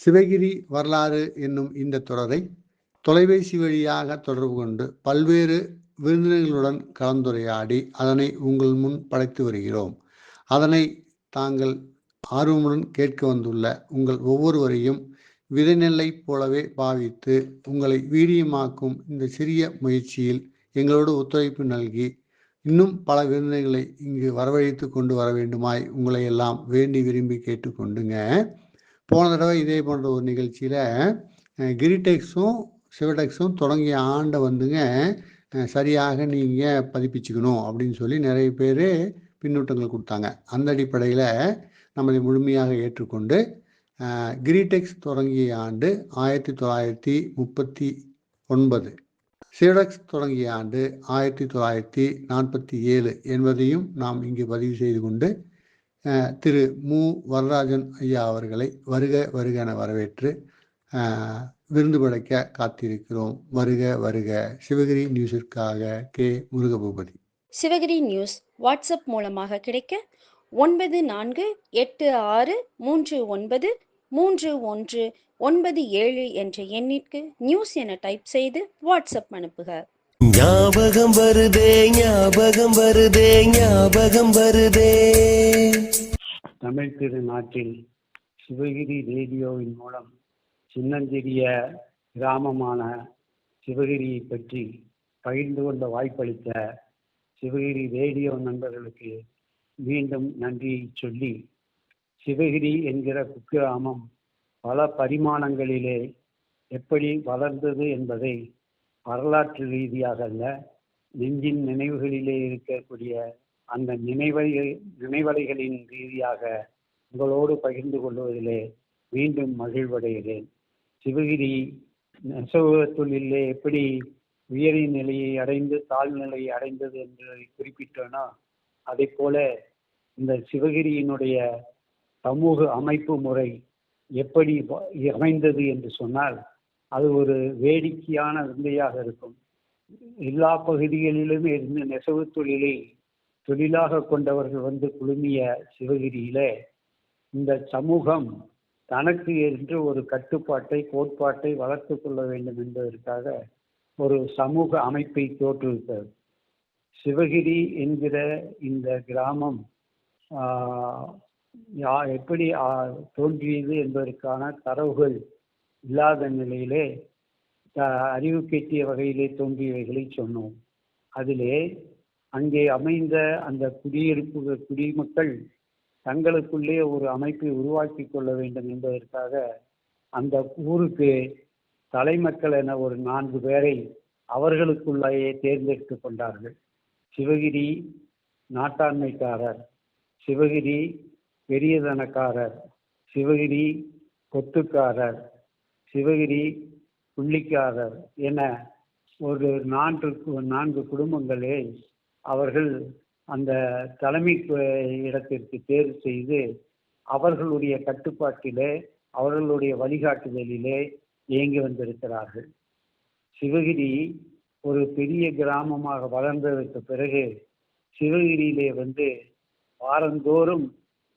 சிவகிரி வரலாறு என்னும் இந்த தொடரை தொலைபேசி வழியாக தொடர்பு கொண்டு பல்வேறு விருந்தினர்களுடன் கலந்துரையாடி அதனை உங்கள் முன் படைத்து வருகிறோம். அதனை தாங்கள் ஆர்வமுடன் கேட்க வந்துள்ள உங்கள் ஒவ்வொருவரையும் விதைநெல்லை போலவே பாவித்து உங்களை வீரியமாக்கும் இந்த சிறிய முயற்சியில் எங்களோடு ஒத்துழைப்பு நல்கி இன்னும் பல விருந்தினர்களை இங்கு வரவழைத்து கொண்டு வர வேண்டுமாய் உங்களை எல்லாம் வேண்டி விரும்பி கேட்டுக்கொண்டுங்க. போன தடவை இதே போன்ற ஒரு நிகழ்ச்சியில் கிரிடெக்ஸும் சிவடெக்ஸும் தொடங்கிய ஆண்டை வந்துங்க சரியாக நீங்கள் பதிப்பிச்சுக்கணும் அப்படின்னு சொல்லி நிறைய பேர் பின்னூட்டங்கள் கொடுத்தாங்க. அந்த அடிப்படையில் நம்மளை முழுமையாக ஏற்றுக்கொண்டு கிரிடெக்ஸ் தொடங்கிய ஆண்டு ஆயிரத்தி தொள்ளாயிரத்தி முப்பத்தி ஒன்பது. சிவடெக்ஸ் தொடங்கிய ஆண்டு ஆயிரத்தி தொள்ளாயிரத்தி நாற்பத்தி ஏழு என்பதையும் நாம் இங்கு பதிவு செய்து கொண்டு திரு மு. வரராஜன் ஐயா அவர்களை வருக வருக என வரவேற்று விருந்து படைக்க காத்திருக்கிறோம். வருக வருக. Sivagiri நியூஸிற்காக K. Murugaboopathi. Sivagiri news WhatsApp மூலமாக கிடைக்க ஒன்பது நான்கு எட்டு ஆறு மூன்று ஒன்பது மூன்று ஒன்று ஒன்பது ஏழு என்ற எண்ணிற்கு நியூஸ் என டைப் செய்து வாட்ஸ்அப் அனுப்புக. ஞாபகம் வருதே ஞாபகம் வருதே ஞாபகம் வருதே. தமிழ் திருநாட்டில் சிவகிரி ரேடியோவின் மூலம் சின்னஞ்சிறிய கிராமமான சிவகிரியை பற்றி பகிர்ந்து கொண்ட வாய்ப்பளித்த சிவகிரி ரேடியோ நண்பர்களுக்கு மீண்டும் நன்றியை சொல்லி சிவகிரி என்கிற குக்கிராமம் பல பரிமாணங்களிலே எப்படி வளர்ந்தது என்பதை வரலாற்று ரீதியாக அல்ல நெஞ்சின் நினைவுகளிலே இருக்கக்கூடிய அந்த நினைவை நினைவலைகளின் ரீதியாக உங்களோடு பகிர்ந்து கொள்வதிலே மீண்டும் மகிழ்வடைகிறேன். சிவகிரி நெசவு தொழிலே எப்படி உயரிய நிலையை அடைந்து தாழ்நிலையை அடைந்தது என்று குறிப்பிட்டோன்னா அதை போல இந்த சிவகிரியினுடைய சமூக அமைப்பு முறை எப்படி அமைந்தது என்று சொன்னால் அது ஒரு வேடிக்கையான விந்தையாக இருக்கும். எல்லா பகுதிகளிலும் இருந்து நெசவு தொழிலை தொழிலாக கொண்டவர்கள் வந்து குழுமிய சிவகிரியில இந்த சமூகம் தனக்கு என்று ஒரு கட்டுப்பாட்டை கோட்பாட்டை வளர்த்து கொள்ள வேண்டும் என்பதற்காக ஒரு சமூக அமைப்பை தோற்றுவித்தது. சிவகிரி என்கிற இந்த கிராமம் யா- எப்படி தோன்றியது என்பதற்கான தரவுகள் இல்லாத நிலையிலே அறிவு கேட்டிய வகையிலே தோன்றியவைகளை சொன்னோம். அதிலே அங்கே அமைந்த அந்த குடியிருப்பு குடிமக்கள் தங்களுக்குள்ளே ஒரு அமைப்பை உருவாக்கி கொள்ள வேண்டும் என்பதற்காக அந்த ஊருக்கு தலைமக்கள் என ஒரு நான்கு பேரை அவர்களுக்குள்ளேயே தேர்ந்தெடுத்து கொண்டார்கள். சிவகிரி நாட்டாண்மைக்காரர் சிவகிரி பெரியதனக்காரர் சிவகிரி கொத்துக்காரர் சிவகிரி புள்ளிக்காரர் என ஒரு நான்கு நான்கு குடும்பங்களே அவர்கள் அந்த தலைமை இடத்திற்கு தேர்வு செய்து அவர்களுடைய கட்டுப்பாட்டிலே அவர்களுடைய வழிகாட்டுதலிலே இயங்கி வந்திருக்கிறார்கள். சிவகிரி ஒரு பெரிய கிராமமாக வளர்ந்ததற்கு பிறகு சிவகிரியிலே வந்து வாரந்தோறும்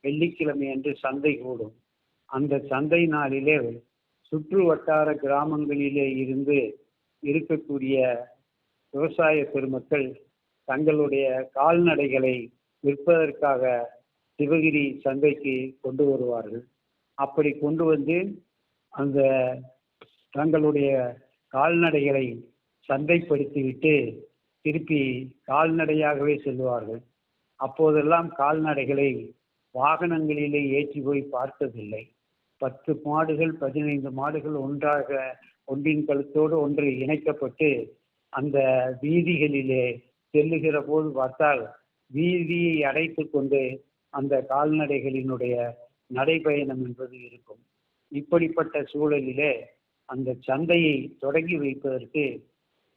வெள்ளிக்கிழமை அன்று சந்தை கூடும். அந்த சந்தை நாளிலே சுற்று வட்டார கிராமங்களிலே இருந்து இருக்கக்கூடிய விவசாய பெருமக்கள் தங்களுடைய கால்நடைகளை விற்பதற்காக சிவகிரி சந்தைக்கு கொண்டு வருவார்கள். அப்படி கொண்டு வந்து அந்த தங்களுடைய கால்நடைகளை சந்தைப்படுத்திவிட்டு திருப்பி கால்நடையாகவே செல்வார்கள். அப்போதெல்லாம் கால்நடைகளை வாகனங்களிலே ஏற்றி போய் பார்த்ததில்லை. பத்து மாடுகள் பதினைந்து மாடுகள் ஒன்றாக ஒன்றின் கழுத்தோடு ஒன்று இணைக்கப்பட்டு அந்த வீதிகளிலே செல்லுகிற போது பார்த்தால் வீதியை அடைத்து கொண்டு அந்த கால்நடைகளினுடைய நடைபயணம் என்பது இருக்கும். இப்படிப்பட்ட சூழலிலே அந்த சந்தையை தொடங்கி வைப்பதற்கு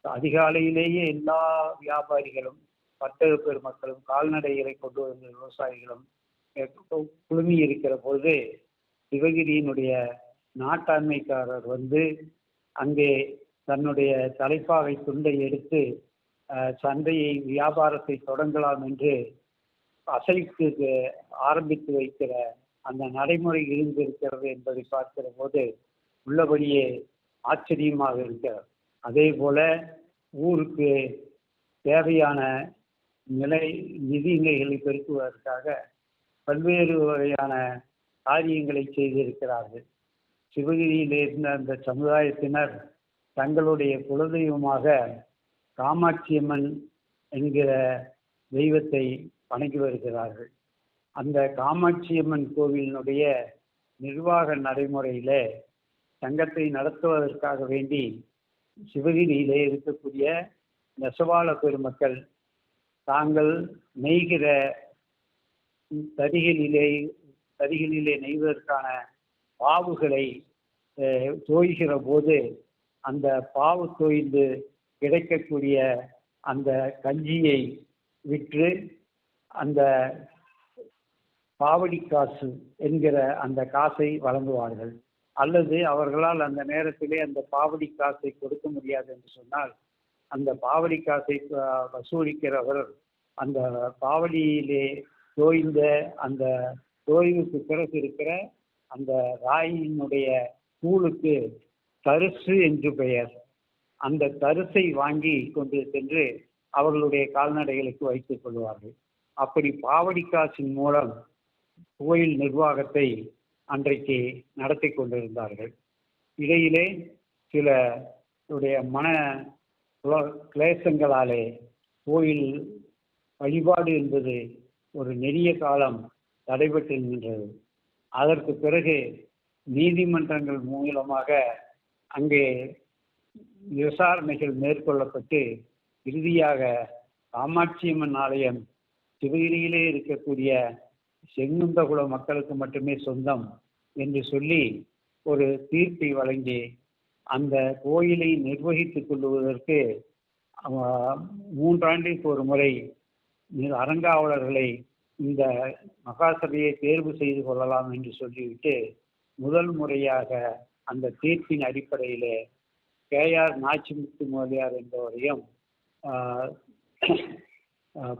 அதிகாலையிலேயே எல்லா வியாபாரிகளும் வர்த்தக பெருமக்களும் கால்நடைகளை கொண்டு வந்த விவசாயிகளும் குழுமி இருக்கிற பொழுது சிவகிரியினுடைய நாட்டாண்மைக்காரர் வந்து அங்கே தன்னுடைய தலைப்பாவை துண்டை எடுத்து சந்தையை வியாபாரத்தை தொடங்கலாம் என்று அசைக்கு ஆரம்பித்து வைக்கிற அந்த நடைமுறை இருந்திருக்கிறது என்பதை பார்க்கிற போது உள்ளபடியே ஆச்சரியமாக இருக்கிறது. அதே போல ஊருக்கு தேவையான நிலை நிதிநிலைகளை பெருக்குவதற்காக பல்வேறு வகையான காரியங்களை செய்திருக்கிறார்கள். சிவகிரியில் இருந்த அந்த சமுதாயத்தினர் தங்களுடைய குலதெய்வமாக காமாட்சியம்மன் என்கிற தெய்வத்தை வணங்கி வருகிறார்கள். அந்த காமாட்சியம்மன் கோவிலினுடைய நிர்வாக நடைமுறையில சங்கத்தை நடத்துவதற்காக வேண்டி சிவகிரியிலே இருக்கக்கூடிய நெசவாள பெருமக்கள் தாங்கள் நெய்கிற தடிகளிலே தறிகளிலே நெய்வதற்கான பாவுகளை தோய்கிற போது அந்த பாவு தோய்ந்து கிடைக்கக்கூடிய அந்த கஞ்சியை விற்று அந்த பாவடி காசு என்கிற அந்த காசை வழங்குவார்கள். அல்லது அவர்களால் அந்த நேரத்திலே அந்த பாவடி காசை கொடுக்க முடியாது என்று சொன்னால் அந்த பாவடி காசை வசூலிக்கிறவர் அந்த பாவடியிலே தோய்ந்த அந்த ஓய்வுக்கு பிறகு இருக்கிற அந்த ராயினுடைய கூழுக்கு தரிசு என்று பெயர். அந்த தரிசை வாங்கி கொண்டு சென்று அவர்களுடைய கால்நடைகளுக்கு வைத்துக் கொள்வார்கள். அப்படி பாவடி காசின் மூலம் கோயில் நிர்வாகத்தை அன்றைக்கு நடத்தி கொண்டிருந்தார்கள். இடையிலே சில உடைய மன கிளேசங்களாலே கோயில் வழிபாடு என்பது ஒரு நெடிய காலம் தடைபட்டு நின்றது. அதற்கு பிறகு நீதிமன்றங்கள் மூலமாக அங்கே விசாரணைகள் மேற்கொள்ளப்பட்டு இறுதியாக காமாட்சியம்மன் ஆலயம் சிவகிரியிலே இருக்கக்கூடிய செங்குந்தகுல மக்களுக்கு மட்டுமே சொந்தம் என்று சொல்லி ஒரு தீர்ப்பை வழங்கி அந்த கோயிலை நிர்வகித்துக் கொள்வதற்கு மூன்றாண்டிற்கு ஒரு முறை அரங்காவலர்களை அறங்காவலர்களை இந்த மகாசபையை தேர்வு செய்து கொள்ளலாம் என்று சொல்லிவிட்டு முதல் முறையாக அந்த தீர்ப்பின் அடிப்படையிலே கேஆர் நாச்சிமுத்து மோலியார் என்பவரையும்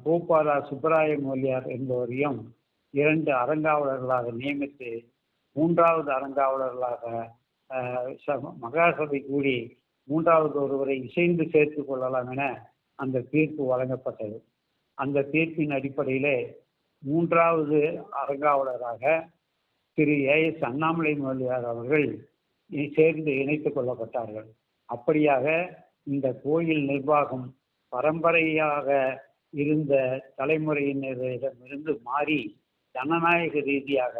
பூபாலா சுப்பராய மோலியார் என்பவரையும் இரண்டு அறங்காவலர்களாக நியமித்து மூன்றாவது அறங்காவலர்களாக ச- மகாசபை கூடி மூன்றாவது ஒருவரை இசைந்து சேர்த்துக் கொள்ளலாம் என அந்த தீர்ப்பு வழங்கப்பட்டது. அந்த தீர்ப்பின் அடிப்படையிலே மூன்றாவது அறங்காவலராக திரு ஏ. எஸ். அண்ணாமலை முதலியார் அவர்கள் சேர்ந்து இணைத்துக் கொள்ளப்பட்டார்கள். அப்படியாக இந்த கோயில் நிர்வாகம் பரம்பரையாக இருந்த தலைமுறையினரிடமிருந்து மாறி ஜனநாயக ரீதியாக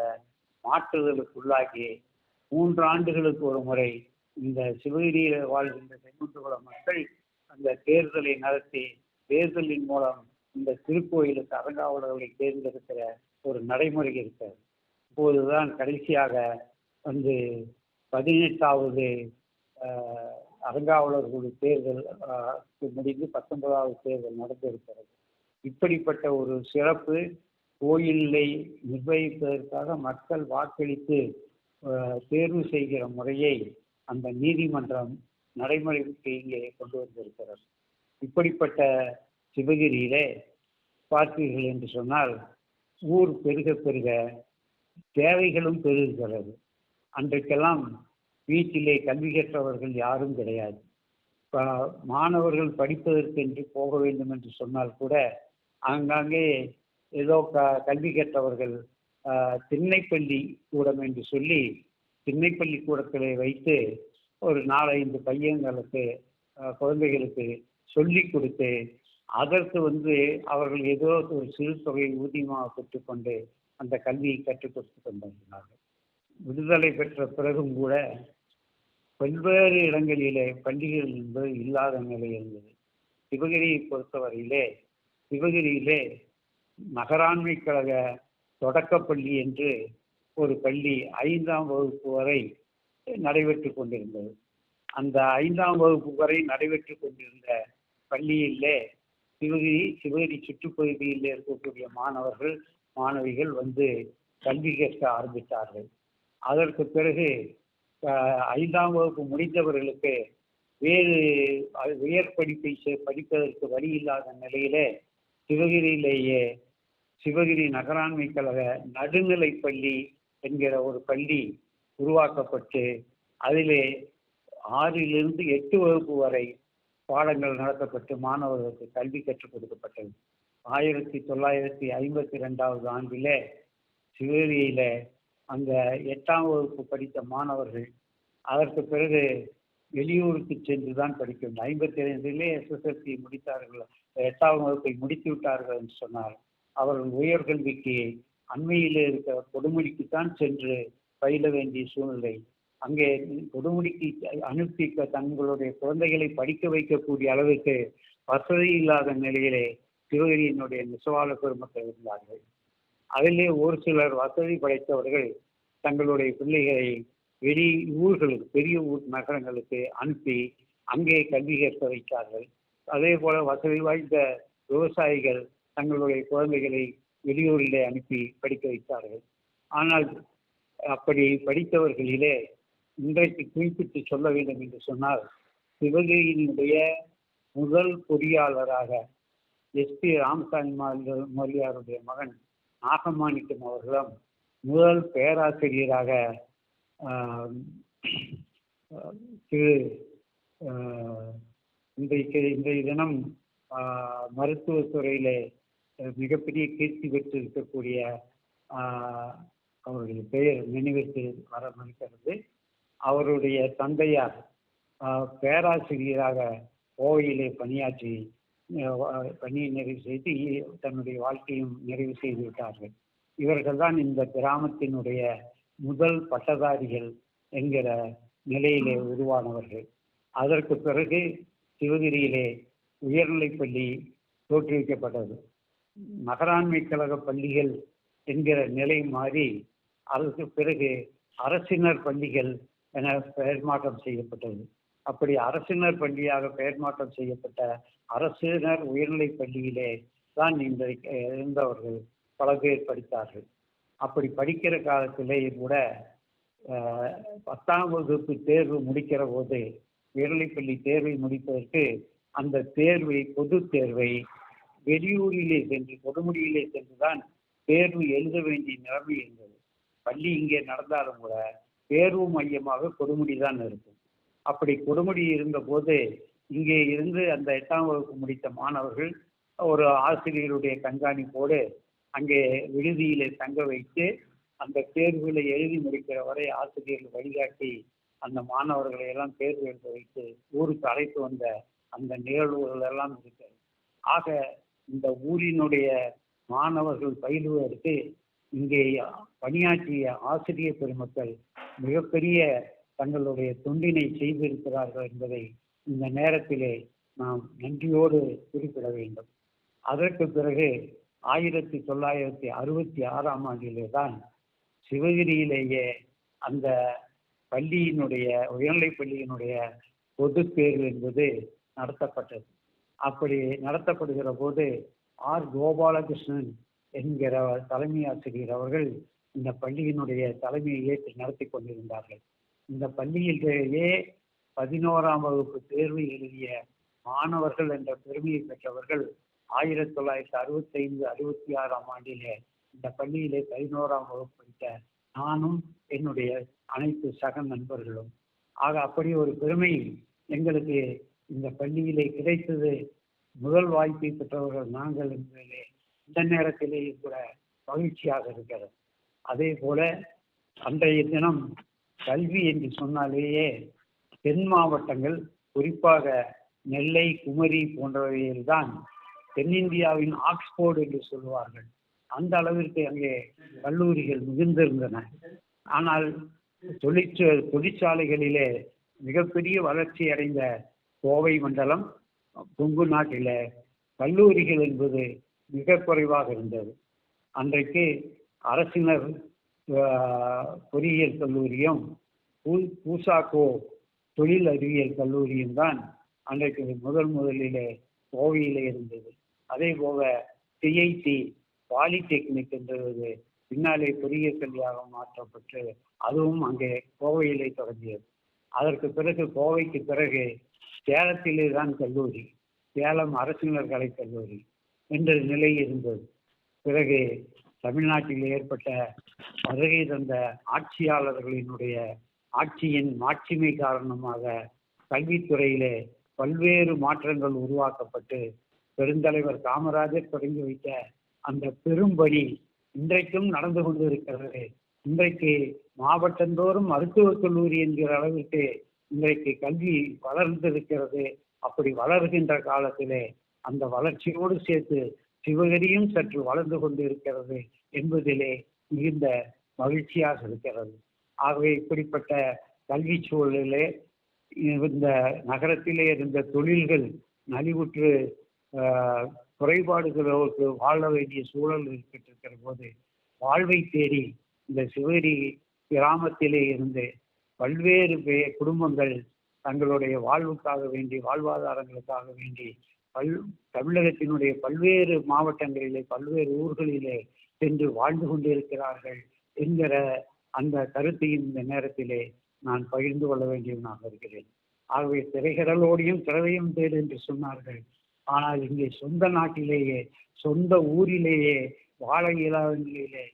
மாற்றுதலுக்குள்ளாகி மூன்று ஆண்டுகளுக்கு ஒரு முறை இந்த சிவகிரியில் வாழ்கின்ற செங்குன்றுகுல மக்கள் அந்த தேர்தலை நடத்தி தேர்தலின் மூலம் இந்த திருக்கோயிலுக்கு அறங்காவலர்களை தேர்ந்தெடுக்கிற ஒரு நடைமுறை இருக்கிறது. இப்போதுதான் கடைசியாக வந்து பதினெட்டாவது ஆஹ், தேர்தல் முடிந்து பத்தொன்பதாவது தேர்தல் நடந்திருக்கிறது. இப்படிப்பட்ட ஒரு சிறப்பு கோயிலை நிர்வகிப்பதற்காக மக்கள் வாக்களித்து தேர்வு செய்கிற முறையை அந்த நீதிமன்றம் நடைமுறைக்கு இங்கே கொண்டு வந்திருக்கிறது. இப்படிப்பட்ட சிவகிரியிலே பார்த்தீர்கள் என்று சொன்னால் ஊர் பெருக பெருக தேவைகளும் பெருகுகிறது அன்றைக்கெல்லாம் வீட்டிலே கல்வி கற்றவர்கள் யாரும் கிடையாது. மாணவர்கள் படிப்பதற்கென்று போக வேண்டும் என்று சொன்னால் கூட ஆங்காங்கே ஏதோ க கல்வி கற்றவர்கள் திண்ணைப்பள்ளி கூடம் என்று சொல்லி திண்ணைப்பள்ளி கூடத்திலே வைத்து ஒரு நாலஞ்சு பையங்களுக்கு குழந்தைகளுக்கு சொல்லி கொடுத்து அதற்கு வந்து அவர்கள் ஏதோ ஒரு சிறு தொகையை ஊதியமாக பெற்றுக்கொண்டு அந்த கல்வியை கற்றுக் கொடுத்து கொண்டிருந்தார்கள். விடுதலை பெற்ற பிறகும் கூட பல்வேறு இடங்களிலே பள்ளிகள் என்பது இல்லாத நிலை இருந்தது. சிவகிரியை பொறுத்தவரையிலே சிவகிரியிலே நகராண்மை கழக தொடக்கப்பள்ளி என்று ஒரு பள்ளி ஐந்தாம் வகுப்பு வரை நடைபெற்று கொண்டிருந்தது. அந்த ஐந்தாம் வகுப்பு வரை நடைபெற்று கொண்டிருந்த பள்ளியிலே சிவகிரி சிவகிரி சுற்றுப்பகுதியில் இருக்கக்கூடிய மாணவர்கள் மாணவிகள் வந்து கல்வி கேட்க ஆரம்பித்தார்கள். அதற்கு பிறகு ஐந்தாம் வகுப்பு முடிந்தவர்களுக்கு வேறு உயர் படிப்பை செ- படிப்பதற்கு வழி இல்லாத நிலையிலே சிவகிரியிலேயே சிவகிரி நகராண்மை கழக நடுநிலைப் பள்ளி என்கிற ஒரு பள்ளி உருவாக்கப்பட்டு அதிலே ஆறிலிருந்து எட்டு வகுப்பு வரை பாடங்கள் நடத்தப்பட்டு மாணவர்களுக்கு கல்வி கற்றுக் கொடுக்கப்பட்டது. ஆயிரத்தி தொள்ளாயிரத்தி ஐம்பத்தி ரெண்டாவது ஆண்டிலே சிவேரியில அந்த எட்டாம் வகுப்பு படித்த மாணவர்கள் அதற்கு பிறகு வெளியூருக்கு சென்று தான் படிக்க வேண்டும் ஐம்பத்தி ஐந்திலே எஸ்எஸ்எல்சி முடித்தார்கள் எட்டாம் வகுப்பை முடித்து விட்டார்கள் என்று சொன்னார். அவர்கள் உயர்கல்விக்கு அண்மையில் இருக்கிற கொடுமுடிக்குத்தான் சென்று பயில வேண்டிய சூழ்நிலை அங்கே கொடுமுடிக்கு அனுப்பி தங்களுடைய குழந்தைகளை படிக்க வைக்கக்கூடிய அளவுக்கு வசதி இல்லாத நிலையிலே சிவகிரியினுடைய நெசவாள பெருமக்கள் இருந்தார்கள். அதிலே ஒரு சிலர் வசதி படைத்தவர்கள் தங்களுடைய பிள்ளைகளை வெளி ஊர்களுக்கு பெரிய ஊர் நகரங்களுக்கு அனுப்பி அங்கே கல்வி கற்க வைத்தார்கள். அதே போல வசதி வாய்ந்த விவசாயிகள் தங்களுடைய குழந்தைகளை வெளியூரிலே அனுப்பி படிக்க வைத்தார்கள். ஆனால் அப்படி படித்தவர்களிலே இன்றைக்கு குறிப்பிட்டு சொல்ல வேண்டும் என்று சொன்னால் சிவகிரியினுடைய முதல் பொறியாளராக எஸ்பி ராமசாமி மொழியாருடைய மகன் நாகமாணிக்கம் அவர்களும் முதல் பேராசிரியராக திரு இன்றைக்கு இன்றைய தினம் மருத்துவத்துறையிலே மிகப்பெரிய கீர்த்தி பெற்று இருக்கக்கூடிய அவருடைய பெயர் நினைவிற்கு வர மறுக்கிறது. அவருடைய தந்தையார் பேராசிரியராக கோவையிலே பணியாற்றி பணியை நிறைவு செய்து தன்னுடைய வாழ்க்கையும் நிறைவு செய்து விட்டார்கள். இவர்கள் தான் இந்த கிராமத்தினுடைய முதல் பட்டதாரிகள் என்கிற நிலையிலே உருவானவர்கள். அதற்கு பிறகு சிவகிரியிலே உயர்நிலைப்பள்ளி தோற்றுவிக்கப்பட்டது. நகராண்மை கழக பள்ளிகள் என்கிற நிலை மாறி அதற்கு பிறகு அரசினர் பள்ளிகள் என பெயர் மாற்றம் செய்யப்பட்டது. அப்படி அரசினர் பள்ளியாக பெயர் மாற்றம் செய்யப்பட்ட அரசினர் உயர்நிலை பள்ளியிலே தான் இன்றைக்கு இருந்தவர்கள் பல பேர் படித்தார்கள். அப்படி படிக்கிற காலத்திலேயே கூட பத்தாம் வகுப்பு தேர்வு முடிக்கிற போது உயர்நிலைப்பள்ளி தேர்வை முடிப்பதற்கு அந்த தேர்வை பொது தேர்வை வெளியூரிலே சென்று கொடுமுடியிலே சென்றுதான் தேர்வு எழுத வேண்டிய நிலைமை இருந்தது. பள்ளி இங்கே நடந்தாலும் கூட தேர்வு மையமாக கொடுமுடி தான் இருக்கும். அப்படி கொடுமுடி இருந்தபோது இங்கே இருந்து அந்த எட்டாம் வகுப்பு முடித்த மாணவர்கள் ஒரு ஆசிரியருடைய கண்காணிப்போடு அங்கே விடுதியிலே தங்க வைத்து அந்த தேர்வுகளை எழுதி முடிக்கிற வரை ஆசிரியர்கள் வழிகாட்டி அந்த மாணவர்களை எல்லாம் தேர்வு எழுத வைத்து ஊருக்கு அழைத்து வந்த அந்த நிகழ்வுகள் எல்லாம் இருக்கிறது ஆக இந்த ஊரினுடைய மாணவர்கள் பயிலுவதற்கு இங்கே பணியாற்றிய ஆசிரியர் பெருமக்கள் மிகப்பெரிய தங்களுடைய தொண்டினை செய்திருக்கிறார்கள் என்பதை இந்த நேரத்திலே நாம் நன்றியோடு குறிப்பிட வேண்டும். அதற்கு பிறகு ஆயிரத்தி தொள்ளாயிரத்தி அறுபத்தி ஆறாம் ஆண்டிலே தான் சிவகிரியிலேயே அந்த பள்ளியினுடைய உயர்நிலைப் பள்ளியினுடைய பொது தேர்வு என்பது நடத்தப்பட்டது. அப்படி நடத்தப்படுகிற போது ஆர் கோபாலகிருஷ்ணன் என்கிற தலைமை ஆசிரியர் அவர்கள் இந்த பள்ளியினுடைய தலைமையை ஏற்று நடத்தி கொண்டிருந்தார்கள். இந்த பள்ளியிலேயே பதினோராம் வகுப்பு தேர்வு எழுதிய மாணவர்கள் என்ற பெருமையை பெற்றவர்கள் ஆயிரத்தி தொள்ளாயிரத்தி அறுபத்தி ஐந்து அறுபத்தி ஆறாம் ஆண்டிலே இந்த பள்ளியிலே பதினோராம் வகுப்பு படித்த நானும் என்னுடைய அனைத்து சக நண்பர்களும். ஆக அப்படி ஒரு பெருமை எங்களுக்கு இந்த பள்ளியிலே கிடைத்தது. முதல் வாய்ப்பை பெற்றவர்கள் நாங்கள் என்பதிலே இந்த நேரத்திலேயே கூட மகிழ்ச்சியாக இருக்கிறது. அதே போல அன்றைய தினம் கல்வி என்று சொன்னாலேயே தென் மாவட்டங்கள் குறிப்பாக நெல்லை குமரி போன்றவையில்தான் தென்னிந்தியாவின் ஆக்ஸ்போர்டு என்று சொல்லுவார்கள். அந்த அளவிற்கு அங்கே கல்லூரிகள் மிகுந்திருந்தன. ஆனால் தொழிற்ச தொழிற்சாலைகளிலே மிகப்பெரிய வளர்ச்சி அடைந்த கோவை மண்டலம் கொங்கு நாட்டில கல்லூரிகள் என்பது மிக குறைவாக இருந்தது. அன்றைக்கு அரசினர் பொறியியல் கல்லூரியும் பூசாக்கோ தொழில் அறிவியல் கல்லூரியும் தான் அன்றைக்கு முதல் முதலிலே கோவையிலே இருந்தது. அதே போக சிஐடி பாலிடெக்னிக் என்றது பின்னாலே பொறியியல் கல்வியாக மாற்றப்பட்டு அதுவும் அங்கே கோவையிலே தொடங்கியது. அதற்கு பிறகு கோவைக்கு பிறகு சேலத்திலே தான் கல்லூரி சேலம் அரசினர் கலைக் கல்லூரி என்ற நிலை இருந்தது. பிறகு தமிழ்நாட்டில் ஏற்பட்ட வருகை தந்த ஆட்சியாளர்களினுடைய ஆட்சியின் மாட்சிமை காரணமாக கல்வித்துறையிலே பல்வேறு மாற்றங்கள் உருவாக்கப்பட்டு பெருந்தலைவர் காமராஜர் தொடங்கி வைத்த அந்த பெரும்பணி இன்றைக்கும் நடந்து கொண்டிருக்கிறது. இன்றைக்கு மாவட்டந்தோறும் மருத்துவக் கல்லூரி என்கிற அளவிற்கு இன்றைக்கு கல்வி வளர்ந்திருக்கிறது. அப்படி வளர்கின்ற காலத்திலே அந்த வளர்ச்சியோடு சேர்த்து சிவகரியும் சற்று வளர்ந்து கொண்டு இருக்கிறது என்பதிலே மிகுந்த மகிழ்ச்சியாக இருக்கிறது. ஆகவே இப்படிப்பட்ட கல்வி சூழலிலே இந்த நகரத்திலே இருந்த தொழில்கள் நலிவுற்று குறைபாடுகளோடு வாழ வேண்டிய சூழல் ஏற்பட்டிருக்கிற போது வாழ்வை தேடி இந்த சிவகிரி கிராமத்திலே இருந்து பல்வேறு குடும்பங்கள் தங்களுடைய வாழ்வுக்காக வேண்டி வாழ்வாதாரங்களுக்காக வேண்டி பல் தமிழகத்தினுடைய பல்வேறு மாவட்டங்களிலே பல்வேறு ஊர்களிலே சென்று வாழ்ந்து கொண்டிருக்கிறார்கள் என்கிற அந்த கருத்தையும் இந்த நேரத்திலே நான் பகிர்ந்து கொள்ள வேண்டியவனாக இருக்கிறேன். ஆகவே திரைகடலோடையும் திறவையும் தேடு என்று சொன்னார்கள். ஆனால் இங்கே சொந்த நாட்டிலேயே சொந்த ஊரிலேயே வாழ இயலாத நிலையிலே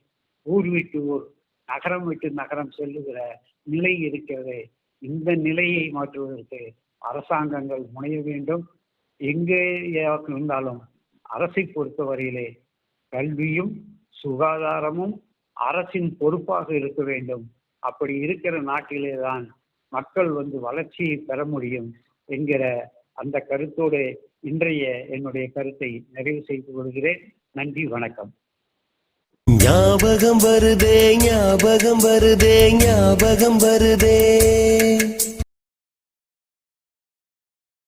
ஊர் விட்டு ஊர் நகரம் விட்டு நகரம் செல்லுகிற நிலை இருக்கிறது. இந்த நிலையை மாற்றுவதற்கு அரசாங்கங்கள் முனைய வேண்டும். எங்கே இருந்தாலும் அரசை பொறுத்தவரையிலே கல்வியும் சுகாதாரமும் அரசின் பொறுப்பாக இருக்க வேண்டும். அப்படி இருக்கிற நாட்டிலே தான் மக்கள் வந்து வளர்ச்சியை பெற முடியும் என்கிற அந்த கருத்தோடு இன்றைய என்னுடைய கருத்தை நிறைவு செய்து கொள்கிறேன். நன்றி வணக்கம். ஞாபகம் வருதே ஞாபகம் வருதே ஞாபகம் வருதே.